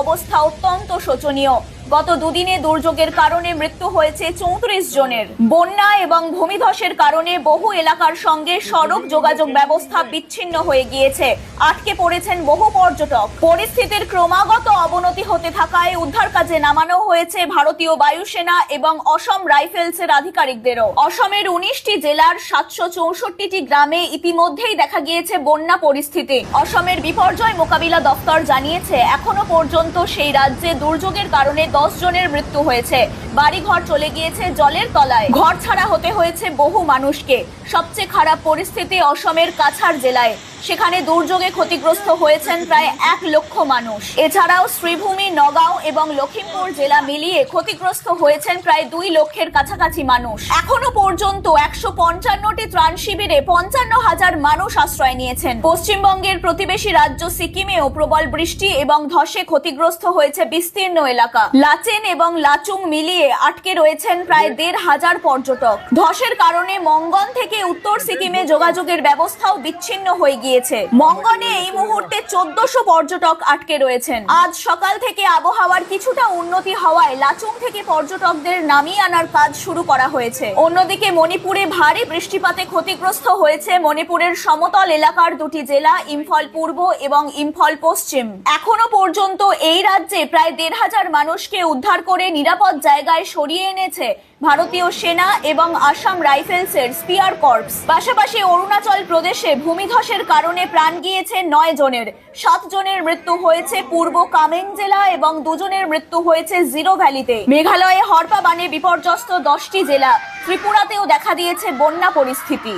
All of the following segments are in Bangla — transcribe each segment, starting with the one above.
অবস্থা অত্যন্ত শোচনীয়। গত দুদিনে দুর্যোগের কারণে মৃত্যু হয়েছে চৌত্রিশ জনের। বন্যা এবং ভূমিধসের কারণে বহু এলাকার সঙ্গে সড়ক যোগাযোগ ব্যবস্থা বিচ্ছিন্ন হয়ে গিয়েছে। আটকে পড়েছেন বহু পর্যটক। পরিস্থিতির ক্রমাগত অবনতি হতে থাকায় উদ্ধার কাজে নামানো হয়েছে ভারতীয় বায়ুসেনা এবং অসম রাইফেলসের আধিকারিকদেরও। অসমের উনিশটি জেলার সাতশো চৌষট্টিটি গ্রামে ইতিমধ্যেই দেখা গিয়েছে বন্যা পরিস্থিতি। অসমের বিপর্যয় মোকাবিলা দপ্তর জানিয়েছে, এখনও পর্যন্ত সেই রাজ্যে দুর্যোগের কারণে দশ জনের মৃত্যু হয়েছে। বাড়িঘর চলে গিয়েছে জলের তলায়। ঘর ছাড়া হতে হয়েছে বহু মানুষকে। সবচেয়ে খারাপ পরিস্থিতি অসমের কাছাড় জেলায়। সেখানে দুর্যোগে ক্ষতিগ্রস্ত হয়েছেন প্রায় এক লক্ষ মানুষ। এছাড়াও শ্রীভূমি, নগাঁও এবং লখিমপুর জেলা মিলিয়ে ক্ষতিগ্রস্ত হয়েছেন প্রায় দুই লক্ষের কাছাকাছি মানুষ। এখনও পর্যন্ত একশো পঞ্চান্নটি ত্রাণ শিবিরে পঞ্চান্ন হাজার মানুষ আশ্রয় নিয়েছেন। পশ্চিমবঙ্গের প্রতিবেশী রাজ্য সিকিমেও প্রবল বৃষ্টি এবং ধসে ক্ষতিগ্রস্ত হয়েছে বিস্তীর্ণ এলাকা। লাচেন এবং লাচুং মিলিয়ে আটকে রয়েছেন প্রায় দেড় হাজার পর্যটক। ধসের কারণে মঙ্গন থেকে উত্তর সিকিমে যোগাযোগের ব্যবস্থাও বিচ্ছিন্ন হয়ে গিয়েছে। মঙ্গনে এই মুহূর্তে চোদ্দশো পর্যটক আটকে রয়েছেন। আজ সকাল থেকে আবহাওয়ার কিছুটা উন্নতি হওয়ায় লাচুং থেকে পর্যটকদের নামিয়ে আনার কাজ শুরু করা হয়েছে। অন্যদিকে মণিপুরে ভারী বৃষ্টিপাতে ক্ষতিগ্রস্ত হয়েছে মণিপুরের সমতল এলাকার দুটি জেলা, ইম্ফল পূর্ব এবং ইম্ফল পশ্চিম। এখনও পর্যন্ত এই রাজ্যে প্রায় দেড় হাজার মানুষকে উদ্ধার করে নিরাপদ জায়গায় সরিয়ে এনেছে ভারতীয় সেনা এবং আসাম রাইফেলসের স্পিয়ার কর্পস। পাশাপাশি অরুণাচল প্রদেশে ভূমিধসের কারণে প্রাণ গিয়েছে নয় জনের। সাত জনের মৃত্যু হয়েছে পূর্ব কামেং জেলা এবং দুজনের মৃত্যু হয়েছে জিরো ভ্যালিতে। মেঘালয়ে হরপা বানে বিপর্যস্ত দশটি জেলা। ত্রিপুরাতেও দেখা দিয়েছে বন্যা পরিস্থিতি।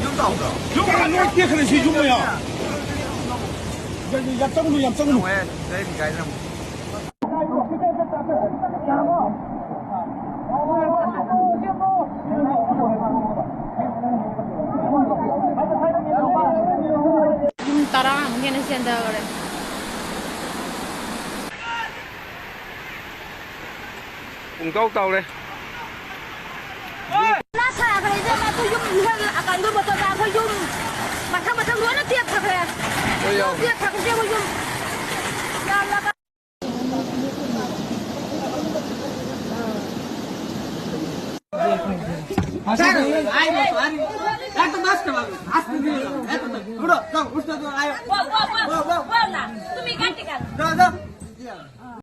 Jumpa nak dia kena si jumpa ya. Jadi yang tunggu yang tunggu. Eh, saya di kain kamu. Tara, mungkin nasi anda korang. Ungkau tahu leh. này Ôi nó dồi. tiệt thật cái tôi dùng là là cái তুমি গাড়ি কেন